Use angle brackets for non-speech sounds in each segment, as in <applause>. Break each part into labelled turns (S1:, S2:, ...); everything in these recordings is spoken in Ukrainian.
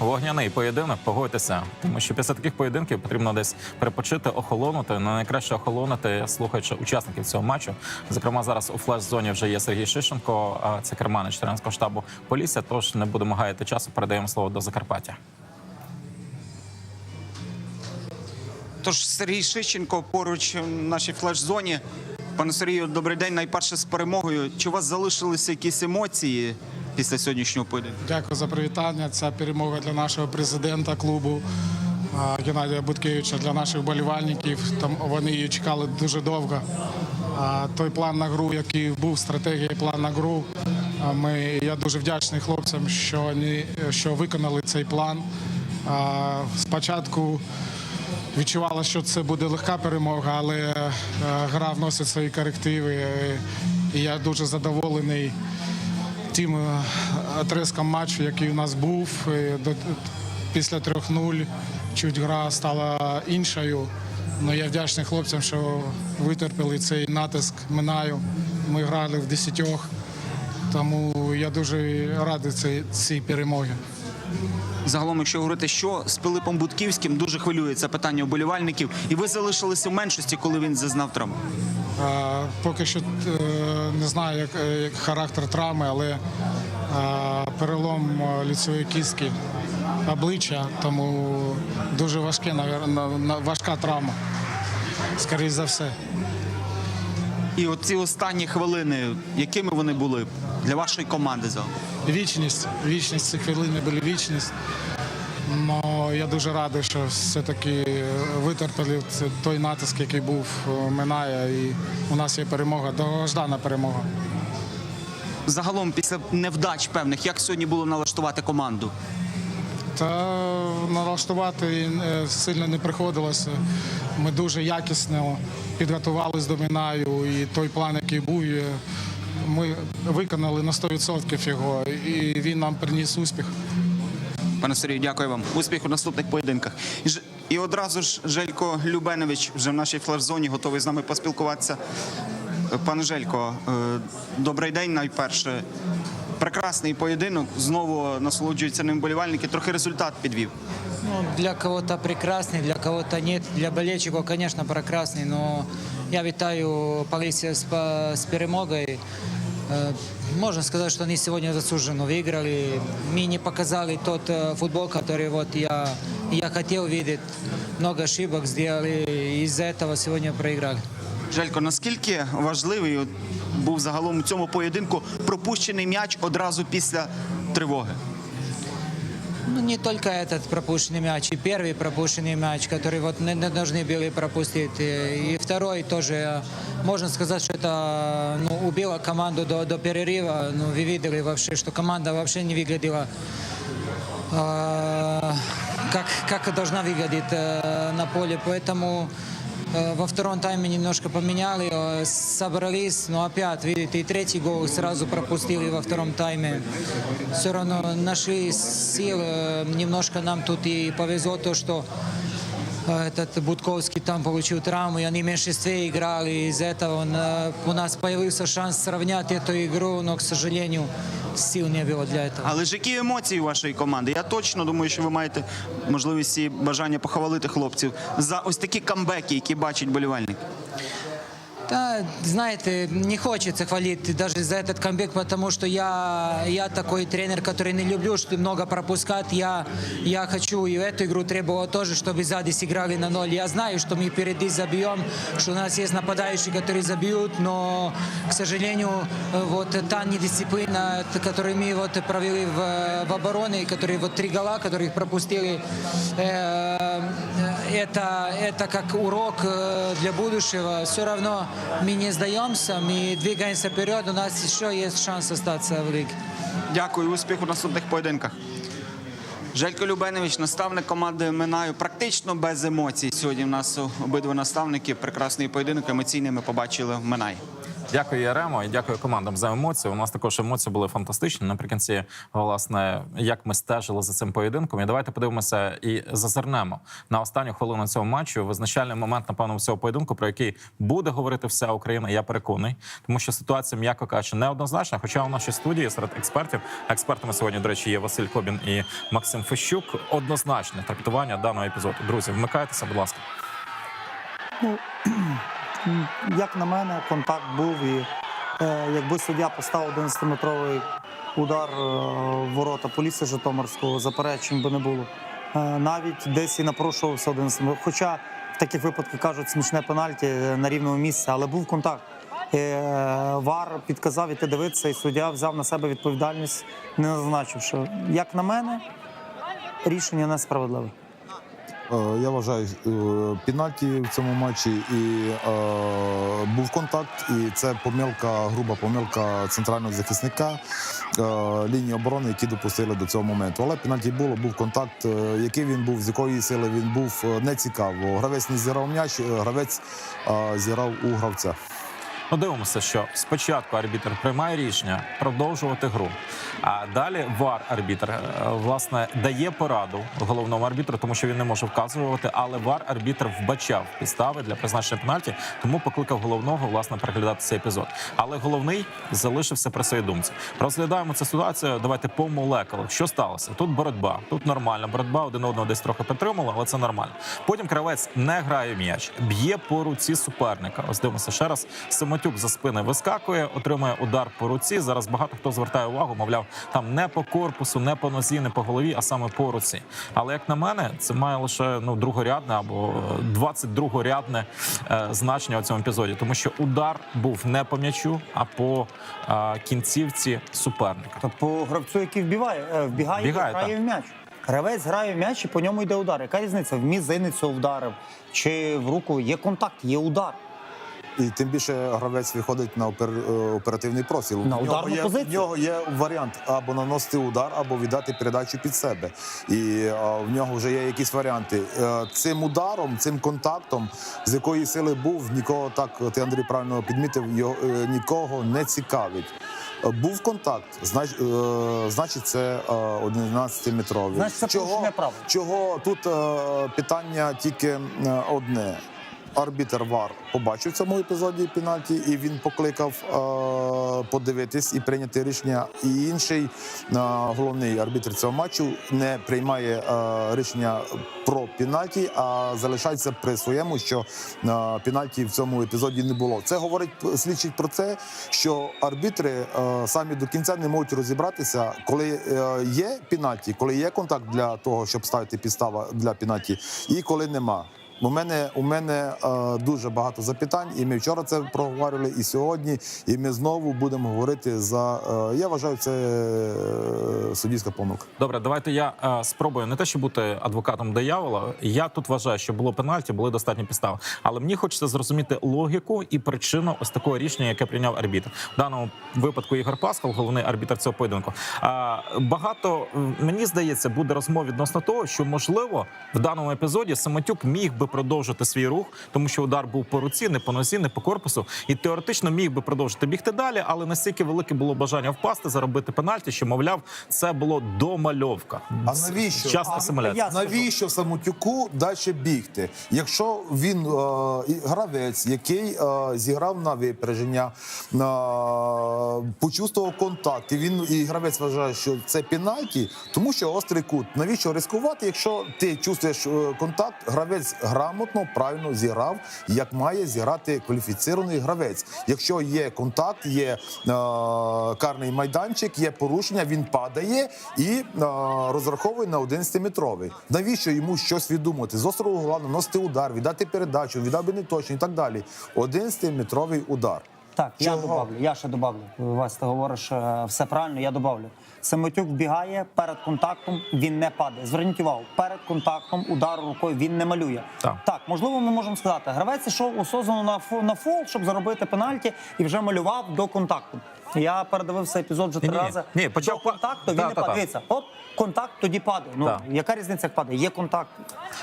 S1: вогняний поєдинок. Погодьтеся, тому що після таких поєдинків потрібно десь перепочити, охолонути. Ну, найкраще охолонути, слухаючи учасників цього матчу. Зокрема, зараз у флеш-зоні вже є Сергій Шишенко, це керманич Теренського штабу Полісся. Тож не будемо гаяти часу. Передаємо слово до Закарпаття.
S2: Тож Сергій Шищенко поруч в нашій флеш-зоні. Пане Сергію, добрий день. Найперше з перемогою. Чи у вас залишилися якісь емоції після сьогоднішнього поєдинку?
S3: Дякую за привітання. Це перемога для нашого президента клубу Геннадія Буткевича, для наших болівальників. Там вони її чекали дуже довго. Той план на гру, який був стратегія, план на гру. Ми я дуже вдячний хлопцям, що вони що виконали цей план. Спочатку відчувала, що це буде легка перемога, але е, гра вносить свої корективи. І я дуже задоволений тим отрезком матчу, який у нас був. Після 3-0 чуть гра стала іншою. але я вдячний хлопцям, що витерпіли цей натиск Минаю. Ми грали в десятьох, тому я дуже радий цій перемогі.
S2: Загалом, якщо говорити, що з Пилипом Будківським дуже хвилює це питання оболівальників, і ви залишилися в меншості, коли він зазнав травму.
S3: Е, Поки що е, не знаю, як, е, як характер травми, але е, перелом е, ліцевої кістки обличчя, тому дуже важке, навер- важка травма. Скоріше за все.
S2: І оці останні хвилини, якими вони були для вашої команди загалом?
S3: Вічність, вічність ці хвилини були вічність. Но я дуже радий, що все-таки витерпіли це- той натиск, який був е, минає, і у нас є перемога, довгождана перемога.
S2: Загалом, після невдач певних, як сьогодні було налаштувати команду?
S3: Та налаштувати е, сильно не приходилося. Ми дуже якісно підготувалися до Мінаю, і той план, який був, ми виконали на 100% його, і він нам приніс успіх.
S2: Пане Сергію, дякую вам. Успіху в наступних поєдинках. І, ж- і одразу ж Желько Любенович вже в нашій флеш-зоні готовий з нами поспілкуватися. Пане Желько, е, добрий день найперше. Прекрасний поєдинок. Знову насолоджуються ним болівальники. Трохи результат підвів.
S4: Ну, для кого-то прекрасный, для кого-то нет. Для болельщиков, конечно, прекрасный, но я витаю Полиция с, по- с перемогой. Э, Можно сказать, что они сегодня заслуженно выиграли. Мы не показали тот э, футбол, который вот я, я хотел видеть. Много ошибок сделали, и из-за этого сегодня проиграли.
S2: Желько, наскільки важливий от був загалом у цьому поєдинку пропущений м'яч одразу після тривоги?
S4: Ну, не только этот пропущенный мяч, и первый пропущенный мяч, который вот не, не должны были пропустить. И, и второй тоже, э, можно сказать, что это ну, убило команду до, до перерыва. Ну, вы видели вообще, что команда вообще не выглядела э, как, как должна выглядеть э, на поле. Поэтому э, во втором тайме немножко поменяли, э, собрались, но опять, видите, и третий гол сразу пропустили во втором тайме. Все равно нашли силы, э, немножко нам тут и повезло то, что э, этот Будковский там получил травму, и они в меньшинстве играли, и из-за этого он, э, у нас появился шанс сравнять эту игру, но, к сожалению, сил не было для этого.
S2: Але ж які емоції у вашої команди? Я точно думаю, що ви маєте можливість і бажання похвалити хлопців за ось такі камбеки, які бачать болівальник.
S4: Да, знаете, не хочется хвалить даже за этот камбэк, потому что я, я такой тренер, который не люблю что много пропускать. Я, я хочу и эту игру требовал тоже, чтобы сзади сыграли на ноль. Я знаю, что мы впереди забьем, что у нас есть нападающие, которые забьют, но, к сожалению, э, вот та недисциплина, которую мы вот провели в, в обороне, которые вот три гола, которых пропустили, э, это, это как урок э, для будущего. Все равно мы не сдаемся, мы двигаемся вперед, у нас еще есть шанс остаться в лиге.
S2: Дякую, успіху в наступних поєдинках. Желько Любенович, наставник команди Минаю, практично без емоцій. Сьогодні в нас обидва наставники. Прекрасний поєдинок, емоційний ми побачили в Минаї.
S1: Дякую, Яремо, і дякую командам за емоції. У нас також емоції були фантастичні. Наприкінці, власне, як ми стежили за цим поєдинком. І давайте подивимося і зазирнемо на останню хвилину цього матчу. Визначальний момент, напевно, цього поєдинку, про який буде говорити вся Україна. Я переконаний, тому що ситуація, м'яко кажучи, неоднозначна. Хоча у нашій студії серед експертів, експертами сьогодні, до речі, є Василь Кобін і Максим Фещук. Однозначне трактування даного епізоду. Друзі, вмикайтеся, будь ласка.
S5: Як на мене, контакт був і е, якби суддя поставив 11-метровий удар е, в ворота поліції Житомирського, заперечень би не було. Е, навіть десь і напрошувався 11 метрів. Хоча в таких випадках кажуть смішне пенальті на рівному місці, але був контакт. Вар підказав іти дивитися, і суддя взяв на себе відповідальність, не назначивши. Як на мене, рішення несправедливе.
S6: Е, Я вважаю, е, пенальті в цьому матчі і е, був контакт, і це помилка, груба помилка центрального захисника е, лінії оборони, які допустили до цього моменту. Але пенальті було, був контакт. е, Який він був, з якої сили він був, не цікаво. Гравець не зіграв м'яч, гравець е, зіграв у гравця.
S1: Ну, дивимося, що спочатку арбітр приймає рішення продовжувати гру, а далі вар арбітр е, власне дає пораду головному арбітру, тому що він не може вказувати, але вар арбітр вбачав підстави для призначення пенальті, тому покликав головного власне переглядати цей епізод. Але головний залишився при своїй думці. Розглядаємо цю ситуацію. Давайте по молекулах. Що сталося? Тут боротьба, тут нормальна боротьба, один одного десь трохи підтримали, але це нормально. Потім кравець не грає м'яч, б'є по руці суперника. Ось дивимося ще раз. Сематюк за спини вискакує, отримує удар по руці. Зараз багато хто звертає увагу, мовляв, там не по корпусу, не по нозі, не по голові, а саме по руці. Але як на мене, це має лише ну другорядне або 22-рядне е, значення у цьому епізоді, тому що удар був не по м'ячу, а по е, кінцівці суперника.
S5: Та по гравцю, який вбиває, е, вбігає,
S1: Вбігає,
S5: і грає в м'яч. Гравець грає в м'яч і по ньому йде удар. Яка різниця? В мізиницю вдарив чи в руку є контакт, є удар.
S6: І тим більше гравець виходить на опер- е, оперативний профіль.
S5: На
S6: В нього є. В нього є варіант або наносити удар, або віддати передачу під себе. І е, в нього вже є якісь варіанти. Е, Цим ударом, цим контактом, з якої сили був, нікого так, ти Андрій правильно підмітив, його, е, нікого не цікавить. Був контакт, знач, е, значить, це е, 11-метровий.
S5: Значить, це правил.
S6: Чого тут е, питання тільки одне. Арбітер Вар побачив цьому епізоді пенальті, і він покликав е, подивитись і прийняти рішення. І інший е, головний арбітр цього матчу не приймає е, рішення про пенальті, а залишається при своєму, що пенальті в цьому епізоді не було. Це говорить свідчить про це, що арбітри самі до кінця не можуть розібратися, коли є пенальті, коли є контакт для того, щоб ставити підстава для пенальті, і коли нема. У мене у мене е, дуже багато запитань, і ми вчора це проговорювали, і сьогодні. І ми знову будемо говорити за. Е, я вважаю, це е, суддівська помилка.
S1: Добре, давайте я е, спробую не те, щоб бути адвокатом диявола. Я тут вважаю, що було пенальті, були достатні підстави. Але мені хочеться зрозуміти логіку і причину ось такого рішення, яке прийняв арбітр. В даному випадку Ігор Паскал, головний арбітр цього поєдинку. А, багато мені здається, буде розмов відносно того, що можливо в даному епізоді Самотюк міг би продовжити свій рух, тому що удар був по руці, не по нозі, не по корпусу, і теоретично міг би продовжити бігти далі, але настільки велике було бажання впасти, заробити пенальті, що мовляв, було домальовка.
S6: А навіщо?
S1: Частна
S5: А,
S1: симуляція.
S6: Навіщо Самотюку далі бігти? Якщо він е, гравець, який е, зіграв на випередження, е, почувствував контакт, і він і гравець вважає, що це пенальті, тому що острий кут. Навіщо ризикувати, якщо ти чувствуєш е, контакт, гравець грамотно, правильно зіграв, як має зіграти кваліфіцірований гравець. Якщо є контакт, є е, карний майданчик, є порушення, він падає і е, розраховує на 11-метровий. Навіщо йому щось віддумати? З острого угла наносити удар, віддати передачу, віддав би не точно і так далі. 11-метровий удар.
S5: Так, я добавлю. Я ще добавлю. Вась, ти говориш е, все правильно, я добавлю. Самотюк вбігає перед контактом, він не падає. Зверніть увагу, перед контактом удару рукою він не малює.
S1: Так.
S5: так можливо, ми можемо сказати, гравець йшов осознано на фол, на фол, щоб заробити пенальті, і вже малював до контакту. Я передивився епізод вже три
S1: Ні-ні.
S5: рази.
S1: Ні, почав
S5: До
S1: па-
S5: контакту він
S1: Та,
S5: не
S1: та, та.
S5: падає. Дивіться, От контакт тоді падає. Ну
S1: Так.
S5: яка різниця, як падає? Є контакт.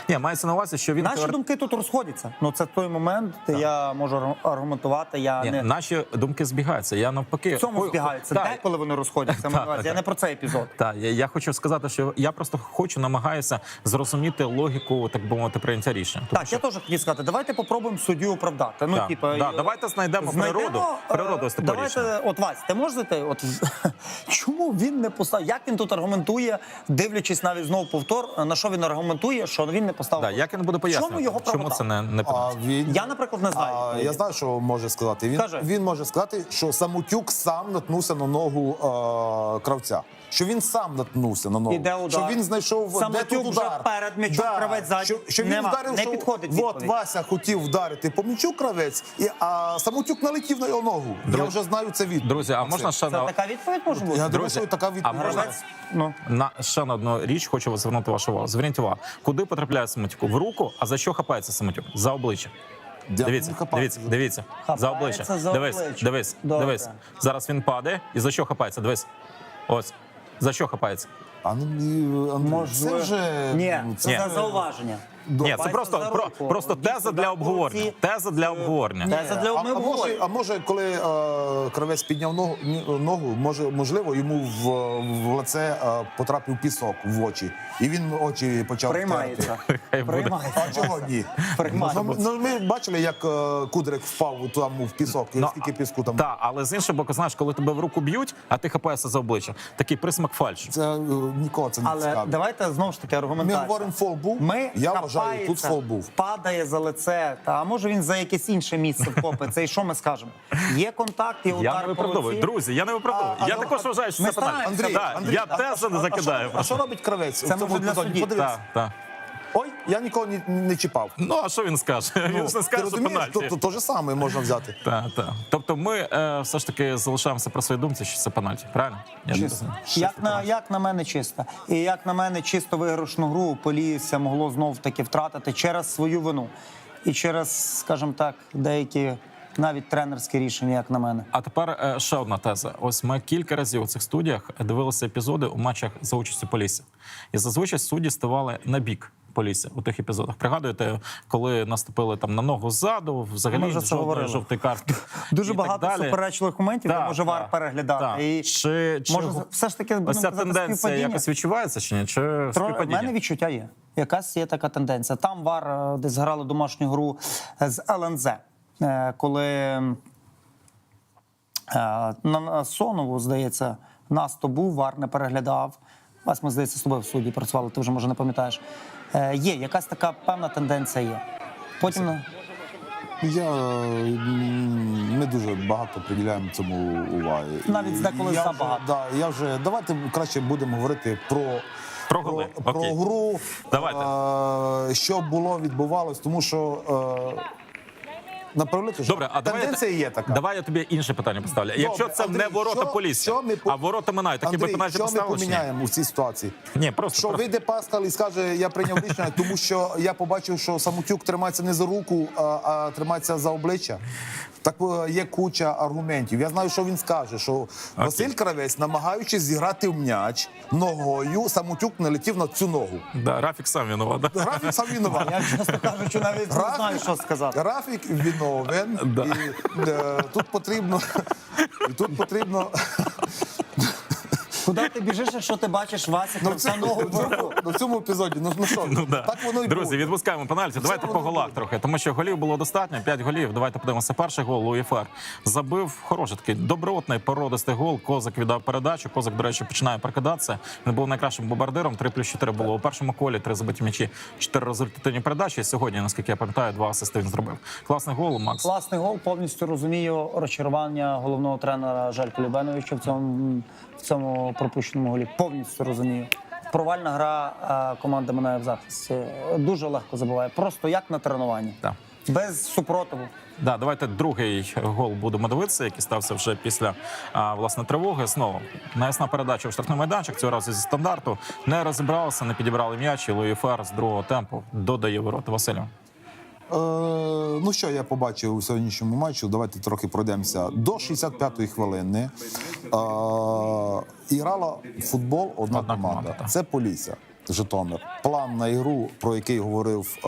S1: Ні, мається на увазі, що він
S5: Наші
S1: тепер-
S5: думки тут розходяться. Ну це той момент, де я можу аргу- аргументувати. Я
S1: Ні,
S5: не
S1: наші думки збігаються. Я навпаки
S5: в цьому
S1: Ой,
S5: збігаються.
S1: так,
S5: Деколи вони розходяться. маю на увазі. Я не про цей епізод.
S1: Так, я, я хочу сказати, що я просто хочу, намагаюся зрозуміти логіку, так би мовити, прийняття рішення. Тому
S5: Так, я теж хотів сказати, давайте попробуємо суддю оправдати. Ну,
S1: Так,
S5: типа,
S1: да,
S5: е,
S1: давайте знайдемо природу,
S5: е,
S1: природу ось такого
S5: Давайте,
S1: рішення.
S5: от Вась, ти можете, от <laughs> чому він не поставив? Як він тут аргументує, дивлячись навіть знову повтор, на що він аргументує, що він не поставив?
S1: Да, як він буде пояснювати,
S5: Чому його
S1: чому це не, не
S6: А він
S5: Я, наприклад, не знаю.
S6: А, я знаю, що може сказати. Він,
S5: Каже.
S6: він може сказати, що Самотюк сам наткнувся на ногу е, кравця. Що він сам наткнувся на ногу.
S5: Удар.
S6: Що він знайшов де
S5: Самотюк
S6: тут
S5: вже перед м'ячом, кравець ззаді.
S6: Що, що він
S5: Нема,
S6: вдарив,
S5: не
S6: що
S5: підходить
S6: от
S5: відповідь.
S6: Вася хотів вдарити по м'ячу кравець, і, а Самотюк налетів на його ногу. Я вже знаю це від.
S1: Друзі, а можна ще на
S5: така відповідь може бути?
S6: Я думаю, що така
S1: а
S6: відповідь.
S1: можна-
S5: ну.
S1: на ще на одну річ хочу звернути вашу увагу. Зверніть увагу, куди потрапляє самотюку? В руку, а за що хапається самотюк? За обличчя. Дивіться, дивіться, дивіться. За обличчя.
S5: за
S1: Дивись, дивись,
S5: Добре.
S1: дивись. Зараз він падає. І за що хапається? Дивись. Ось. За що хапається?
S6: А ну, і, Андрій,
S5: Можливо.
S6: це вже
S5: Ні,
S6: ну,
S5: це
S1: Ні.
S5: за зауваження.
S1: Ні, це просто,
S5: за
S1: про,
S5: руку.
S1: просто теза для обговорення. Теза для обговорення.
S5: Теза для
S6: а, а, може, а може, коли е, кравець підняв ногу, ні- ногу, може, можливо, йому в, в лице е, потрапив пісок в очі, і він очі почав
S5: Приймається.
S6: терти.
S1: Хай буде.
S5: Приймається.
S6: А чого ні?
S5: Приймається.
S6: Ну, ну, ми бачили, як е, Кудрик впав там в пісок, і
S1: Ну,
S6: скільки піску там.
S1: Так, але з іншого боку, знаєш, коли тебе в руку б'ють, а ти хапаєшся за обличчя, такий присмак фальшу.
S6: Це е, нікого це не
S5: Але
S6: цікавить.
S5: давайте знову ж таки
S6: Ми
S5: аргументація.
S6: говоримо фол був.
S5: Ми
S6: Я
S5: хапається,
S6: вважаю, тут фол був.
S5: падає за лице, та а може він за якесь інше місце вхопиться. І що ми скажемо? Є контакт, є удар
S1: Я не
S5: по
S1: виправдовую.
S5: руці.
S1: Друзі, я не виправдовую.
S5: А,
S1: Я
S5: а,
S1: також
S5: а,
S1: вважаю, що
S5: ми
S1: це питання.
S5: стараємося.
S6: Андрій,
S1: Да,
S6: Андрій,
S1: я
S6: а-
S1: не
S6: а- а
S1: закидаю.
S6: що- А що робить кравець?
S5: Це може для судді.
S1: Так.
S6: Ой, я нікого не, не чіпав.
S1: Ну а що він скаже? Він ж не скаже, що
S6: розумієш,
S1: пенальті.
S6: то, то, то же саме можна взяти. <laughs>
S1: Так, так. Тобто ми е, все ж таки залишаємося при своїй думці, що це пенальті, правильно? Я не
S6: Чисто.
S5: Як на, як на мене чисто. І як на мене чисто виграшну гру Полісся могло знов таки втратити через свою вину. І через, скажімо так, деякі навіть тренерські рішення, як на мене.
S1: А тепер е, ще одна теза. Ось ми кілька разів у цих студіях дивилися епізоди у матчах за участю Полісся. І зазвичай судді ставали на бік Полісся у тих епізодах. Пригадуєте, коли наступили там на ногу ззаду, взагалі
S5: Ми
S1: жодної жовтої картки.
S5: Дуже
S1: і
S5: багато
S1: так далі.
S5: суперечливих моментів, де може вар переглядати.
S1: так.
S5: І
S1: Чи, чи
S5: може все ж таки
S1: ось ця тенденція якось відчувається чи ні? Чи
S5: Тро- В мене відчуття є. Якась є така тенденція. Там Вар е, десь грали домашню гру з ЛНЗ, е, коли е, на Сонову, здається, нас то був, Вар не переглядав. Вас ми, здається, з тобою в суді працювали, ти вже може не пам'ятаєш. Е, Є, якась така певна тенденція є. Потім е,
S6: Я не дуже багато приділяємо цьому уваги.
S5: Навіть деколи
S6: я
S5: забагато.
S6: Вже, да, я вже давайте краще будемо говорити про.
S1: Про
S6: про,
S1: про,
S6: гру,
S1: Давайте.
S6: е, що було, відбувалось, тому що е, на превеликий жаль,
S1: Добре, а давай
S6: тенденція
S1: я,
S6: є така.
S1: Давай я тобі інше питання поставлю. Якщо це
S6: Андрій,
S1: не ворота
S6: що-
S1: Полісся,
S6: що ми
S1: а ворота Минай, би
S6: Андрій,
S1: пенальті
S6: що ми поміняємо у цій ситуації?
S1: Ні, просто,
S6: Що
S1: просто.
S6: вийде Паскал і скаже, я прийняв рішення, тому що я побачив, що Самотюк тримається не за руку, а, а тримається за обличчя. Так е, є куча аргументів. Я знаю, що він скаже, що Василь Кравець, намагаючись зіграти в м'яч ногою, Самотюк налетів на цю ногу.
S1: Да, Рафік сам винуват. да.
S6: Графік сам винуват.
S5: я чесно кажучи, навіть не знаю, що сказати.
S6: Графік виновен.
S1: Ven,
S6: da. In, uh, tudi potribno, <laughs> tudi potribno
S5: Куди ти біжиш, якщо ти бачиш Вася
S6: ну, в
S5: в
S6: ну, в цьому епізоді. Ну, ну що,
S1: Ну, да.
S6: так воно і
S1: Друзі,
S6: буде.
S1: відпускаємо пенальті. Давайте по голах трохи, тому що голів було достатньо. П'ять голів. Давайте подивимося. Перший гол Луїфер забив хороший такий добротний породистий гол. Козак віддав передачу. Козак, до речі, починає прокидатися. Він був найкращим бомбардиром. 3 плюс 4 було у першому колі. Три забиті м'ячі, чотири результативні передачі. І сьогодні, наскільки я пам'ятаю, два асисти він зробив. Класний гол, Макс.
S5: Класний гол, повністю розумію розчарування головного тренера Желька Любеновича в цьому, в цьому пропущеному голі. Повністю розумію. Провальна гра команди Минає в захисті. Дуже легко забуває. Просто як на тренуванні.
S1: Так.
S5: Без супротиву.
S1: Да, давайте другий гол будемо дивитися, який стався вже після а, власне тривоги. Знову наясна передача в штрафний майданчик. Цього разу зі стандарту не розібралися, не підібрали м'яч. І Луїфер з другого темпу додає ворота Василю.
S6: Ну що я побачив у сьогоднішньому матчі? Давайте трохи пройдемося. До 65-ї хвилини е, іграла в футбол одна, команда. Це Полісся. Житомир. План на ігру, про який говорив е,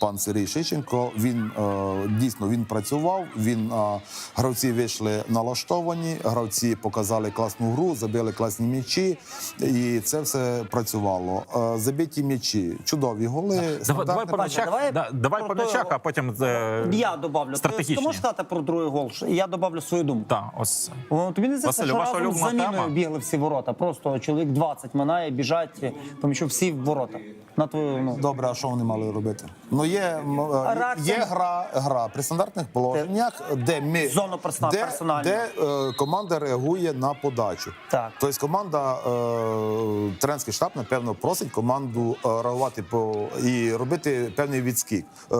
S6: пан Сергій Шиченко, він е, дійсно він працював. Він е, гравці вийшли налаштовані, гравці показали класну гру, забили класні м'ячі, і це все працювало. Е, забиті м'ячі, чудові голи.
S1: Давай, давай по м'ячах,
S5: давай
S1: да, давай
S5: про
S1: по
S5: той
S1: м'ячах, а потім е,
S5: Я добавлю. Ти,
S1: стратегічні.
S5: ти можеш сказати про другий гол? Я добавлю свою думку.
S1: Так, ось
S5: О, Тобі не здається, що разом з заміною
S1: тема?
S5: бігли всі ворота. Просто чоловік 20 минає, біжать, тому що всі в ворота. На твою ну.
S6: Добре, а що вони мали робити? Ну є, е, є гра, гра при стандартних положеннях, де ми
S5: Зону
S6: де, де е, команда реагує на подачу.
S5: Так.
S6: Тобто команда, е, тренерський штаб, напевно, просить команду е, реагувати по і робити певний відскік. Е,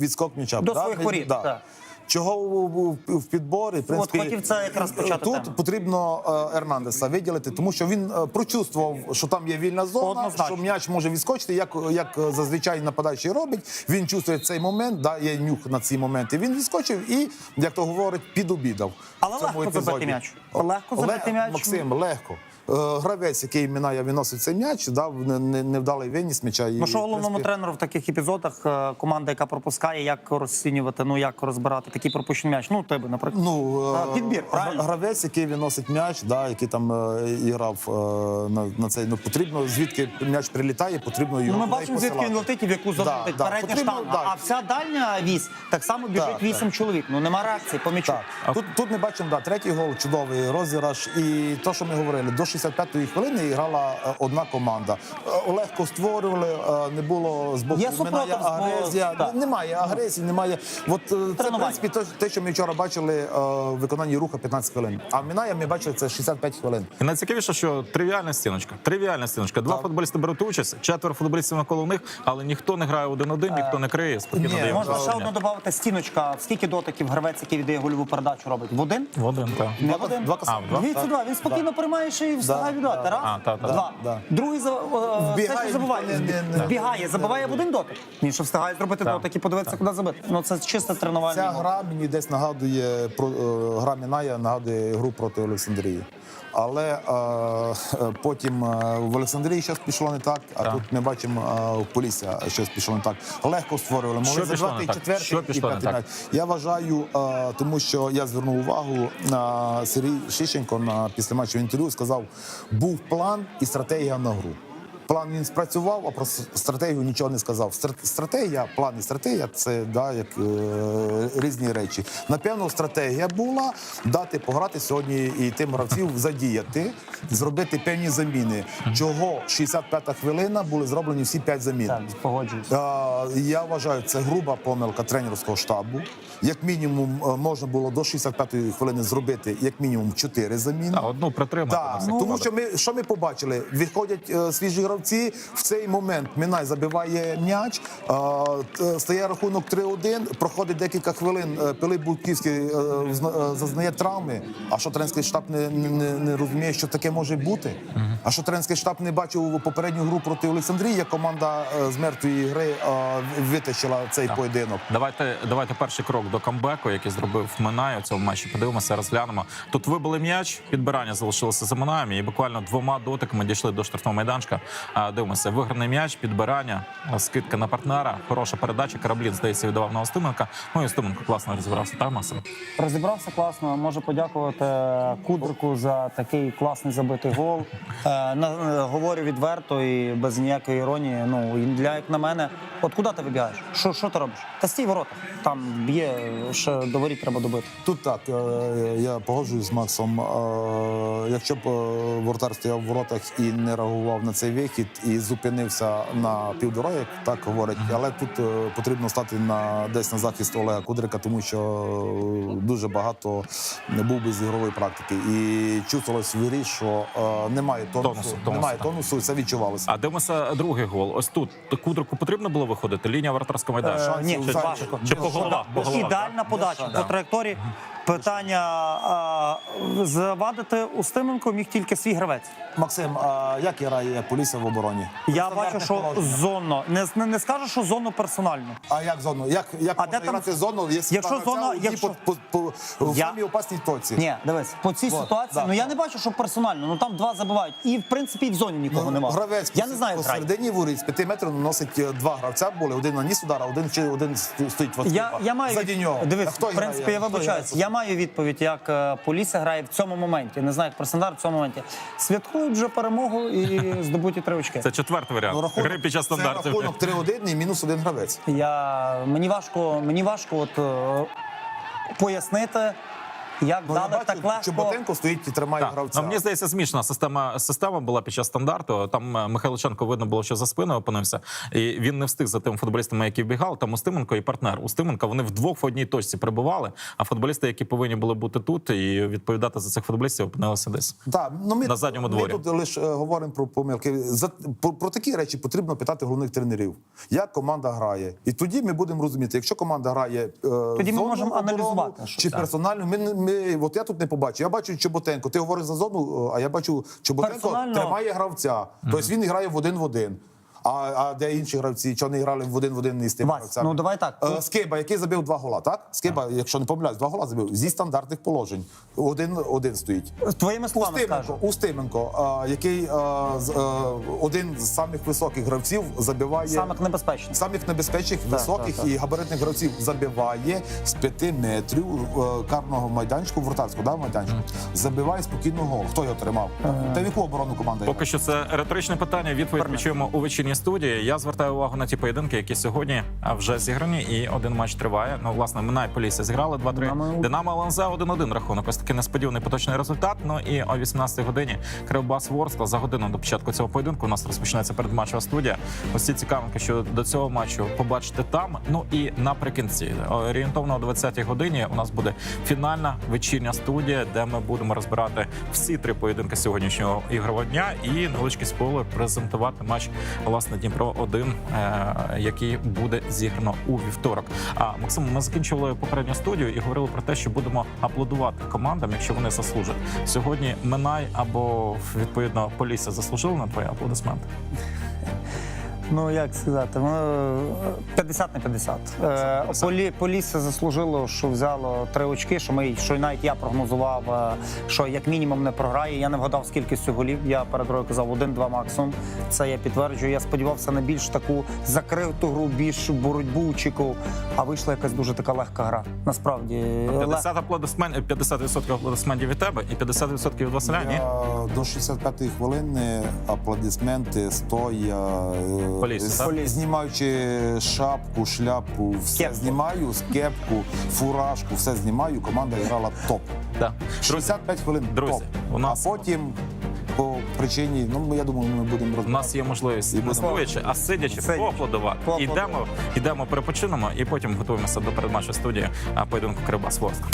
S6: відскок м'яча.
S5: До своїх воріт,
S6: да.
S5: так.
S6: Чого в, в, в підборі? В принципі,
S5: хотів це якраз почати
S6: Тут
S5: тему.
S6: потрібно е, Ернандеса виділити, тому що він е, прочувствував, що там є вільна зона,
S5: Однозначно.
S6: що м'яч може відскочити, як, як зазвичай нападаючий робить. Він чувствує цей момент, да, є нюх на ці моменти. Він відскочив і, як то говорить, підобідав.
S5: Але легко забити м'яч. Легко забити м'яч.
S6: Максим, легко. Е, Гравець, який минає, виносить цей м'яч, дав не- не- невдалий виніс м'яча. і,
S5: Ну що головному
S6: принципі,
S5: тренеру в таких епізодах е, команда, яка пропускає, як розцінювати, ну як розбирати такий пропущений м'яч? Ну, тебе, наприклад.
S6: Ну, е,
S5: А, підбір, правильно?
S6: гравець, який виносить м'яч, да, який там е, і грав е, на, на цей. Ну потрібно звідки м'яч прилітає, потрібно його.
S5: Ну, ми бачимо,
S6: посилати.
S5: звідки він летить і в яку зону
S6: Да,
S5: Передня
S6: потрібно,
S5: штанга.
S6: да.
S5: А вся дальня вісь так само біжить вісім чоловік. Ну нема реакції по м'ячу.
S6: Так. Тут, тут ми бачимо да, третій гол, чудовий розіграш. І то, що ми говорили, до 65-ї хвилини грала е, одна команда. Е, Легко створювали, е, не було з боку
S5: Є супротив
S6: агресія.
S5: так.
S6: Немає агресії, немає. От це в принципі те, що ми вчора бачили в виконанні руха 15 хвилин. А в Миная ми бачили це 65 хвилин.
S1: І найцікавіше, що тривіальна стіночка. Тривіальна стіночка. Два футболісти беруть участь, четверо футболістів навколо них, але ніхто не грає один-один, ніхто не криє. Спокійно
S6: Ні,
S1: дає
S5: Можна ще одну додати стіночка. Скільки дотиків гравець, який віддає гольову передачу, робить? В один?
S1: В один, так.
S5: Не в один?
S6: Два
S1: А,
S6: касання.
S1: в два?
S5: Дивіться, два. Він спокійно приймає ще і встигає віддати. Раз,
S1: А, та, та.
S5: два.
S6: Да.
S5: Другий за- е,
S6: Вбігає,
S5: все, що забуває.
S6: не- не- не-
S5: Вбігає, забиває в один дотик. Він що встигає зробити
S1: Так.
S5: дотик і подивитися, куди забити. Ну це чисто тренування.
S6: Ця гра мені десь нагадує про е, гра Міная нагадує гру проти Олександрії. Але е, <laughs> потім е, в Олександрії щось пішло не так, а
S1: Так.
S6: тут ми бачимо е, в Полісся щось пішло не так. Легко створювали. Могли
S1: за
S6: забрати і четвертий, і п'ятий? Я вважаю, е, тому що я звернув увагу на Сергій Шищенко на після матчу інтерв'ю сказав, був план і стратегія на гру. План він спрацював, а про стратегію нічого не сказав. Стра- Стратегія, план і стратегія це да, як е, різні речі. Напевно, стратегія була дати пограти сьогодні і тим гравців задіяти, зробити певні заміни. Чого 65-та хвилина були зроблені всі п'ять замін.
S5: Так, погоджуюсь.
S6: Е, Я вважаю, це груба помилка тренерського штабу. Як мінімум, е, можна було до 65-ї хвилини зробити як мінімум 4 заміни.
S1: А, одну притримати.
S6: Так, тому що ми що ми побачили? Виходять е, свіжі гравці. В цей момент Мінай забиває м'яч, стає рахунок 3-1, проходить декілька хвилин. е, Пилип Будківський е, е, зазнає травми. А що тренерський штаб не, не, не розуміє, що таке може бути? А що тренерський штаб не бачив попередню гру проти Олександрії, як команда з мертвої гри витащила цей поєдинок.
S1: Давайте, давайте перший крок до камбеку, який зробив Минай у цьому матчі. Подивимося, розглянемо. Тут вибили м'яч, підбирання залишилося за Минаєм, і буквально двома дотиками дійшли до штрафного майданчика. А, Дивимося, виграний м'яч, підбирання, скидка на партнера, хороша передача. Кораблін, здається, віддавав на Остименка. Ну і Остименко класно розібрався. Та Максим?
S5: Розібрався класно. Можу подякувати Кудрику за такий класний забитий гол. Е, е, говорю відверто і без ніякої іронії. Ну для як на мене, от куди ти вибігаєш? Що, що ти робиш? Та стій в воротах. Там є ще до воріт треба добити.
S6: Тут так, е, я погоджуюсь з Максом. Е, Якщо б е, воротар стояв в воротах і не реагував на цей вихід і зупинився на півдороги, як так говорять, але тут е, потрібно стати на десь на захист Олега Кудрика, тому що е, дуже багато не був без ігрової практики. І чувствувалось в грі, що е, немає тонусу,
S1: Тонусу, тонусу,
S6: немає
S1: так.
S6: тонусу, і це відчувалося.
S1: А дивимося другий гол. Ось тут Кудрику потрібно було виходити. Лінія вратарського майданчика.
S5: Е, ні, важко.
S6: зайвих.
S1: Чи по головах,
S5: Ідеальна подача по траєкторії. Питання завадити Устименко міг тільки свій гравець.
S6: Максим, а як грає поліція в обороні?
S5: Я бачу, що зонно. Не, не, не скажу, що зонно персонально.
S6: А як зону? Як, як
S5: А
S6: можна
S5: де там-
S6: грати зону, якщо,
S5: Якщо зона- якщо-
S6: по, по, по, в
S5: Я-
S6: самій опасній точці?
S5: Ні, дивись, по цій
S6: Вот,
S5: ситуації,
S6: да,
S5: ну я
S6: да.
S5: не бачу, що персонально. Ну там два забивають. І в принципі і в зоні нікого
S6: Ну,
S5: немає.
S6: Гравець
S5: Я не знаю,
S6: посередині воріт з 5 метрів наносить е, два гравця були. Один наніс удар, а один чи один стоїть в
S5: Я, я маю
S6: Заді нього.
S5: дивись,
S6: А хто
S5: в принципі,
S6: грає?
S5: я
S6: Хто
S5: вибачаюсь.
S6: грає?
S5: Я маю відповідь, як Поліса Полісся грає в цьому моменті. Не знаю, як Краснодар в цьому моменті. Святкують вже перемогу і <laughs> здобуті три очки.
S1: Це четвертий варіант.
S6: Ну, рахунок,
S1: Гри під час
S6: це рахунок 3-1 і мінус один гравець.
S5: Я мені важко, мені важко от е, пояснити, як
S6: Ну,
S5: дали так легко.
S6: Чоботенко стоїть і тримає
S1: Так.
S6: гравця.
S1: Ну, мені здається, змішана система система була під час стандарту. Там е, Михайличенко видно було, що за спиною опинився, і він не встиг за тим футболістами, які вбігали. Там Устименко і партнер. Устименко вони вдвох в одній точці прибували. А футболісти, які повинні були бути тут і відповідати за цих футболістів, опинилися десь.
S6: Так, ну ми,
S1: На задньому
S6: ми
S1: дворі.
S6: тут лише е, говоримо про помилки. За, про, про такі речі потрібно питати головних тренерів, як команда грає. І тоді ми будемо розуміти, якщо команда грає е,
S5: Тоді ми можемо
S6: оборону
S5: аналізувати, що
S6: чи
S5: так.
S6: персонально. Ми, не- от я тут не побачу. Я бачу Чоботенко. Ти говориш за зону, а я бачу Чоботенко
S5: Персонально-
S6: тримає гравця. Тобто він грає в один в один. А, а де інші гравці? Чого не грали в один в один із тим
S5: Вась,
S6: гравцями?
S5: ну, давай так.
S6: Е, Скиба, який забив два гола, так? Скиба, якщо не помиляюсь, два гола забив зі стандартних положень. Один один стоїть.
S5: Твоїми словами
S6: Устименко,
S5: скажу.
S6: Устименко, а, який а, з- а, один з самих високих гравців забиває
S5: Самих небезпечних.
S6: самих небезпечних, високих
S5: так, так.
S6: і габаритних гравців забиває з п'яти метрів е, карного майданчику, вратарського да, майданчику. Забиває спокійно гол. Хто його тримав? Та в яку оборону команда?
S1: Поки що це риторичне питання. Відповідь ми чуємо у вечірній студії. Я звертаю увагу на ті поєдинки, які сьогодні вже зіграні, і один матч триває. Ну, власне, Минай Полісся зіграли 2-3.
S5: Динамо-
S1: ЛНЗ 1-1 рахунок. Ось такий несподіваний поточний результат. Ну і о 18-й годині Кривбас Ворскла за годину до початку цього поєдинку. У нас розпочинається передматчева студія. Ось ці цікавинки, що до цього матчу побачите там. Ну і наприкінці орієнтовно о 20-й годині у нас буде фінальна вечірня студія, де ми будемо розбирати всі три поєдинки сьогоднішнього ігрового дня і невеличкий спойлер презентувати матч власне Дніпро 1 е, який буде зіграно у вівторок. А Максим, ми закінчували попередню студію і говорили про те, що будемо аплодувати командам, якщо вони заслужать. Сьогодні Минай або відповідно Полісся заслужили на твої аплодисменти.
S5: Ну як сказати, ну, 50 на 50. Е, Полі, Полісся заслужило, що взяло три очки, що ми що навіть я прогнозував, е, що як мінімум не програє. Я не вгадав з кількістю голів. Я перед грою казав один-два максимум. Це я підтверджую. Я сподівався на більш таку закриту гру, більш боротьбу очікував. А вийшла якась дуже така легка гра. Насправді лег-
S1: 50 аплодисментів, 50% аплодисментів від тебе і 50% від Василя. Ні?
S6: До 65-ї хвилини аплодисменти стоя, е,
S1: Полісся, так?
S5: Полісся.
S6: знімаючи шапку, шляпу, все
S5: Кепку.
S6: знімаю, кепку, фуражку, все знімаю. Команда грала топ.
S1: Так.
S6: 65 хвилин
S1: Друзі,
S6: топ.
S1: у нас-
S6: а потім по причині, ну я думаю, ми будемо
S1: У нас є можливість не
S6: будемо-
S1: стоячи, а сидячи,
S5: Сидячи.
S1: поаплодувати.
S5: Поаплодувати.
S1: Йдемо, йдемо, перепочинемо і потім готуємося до передматчу студії а, поєдинку Кривбас Ворскла.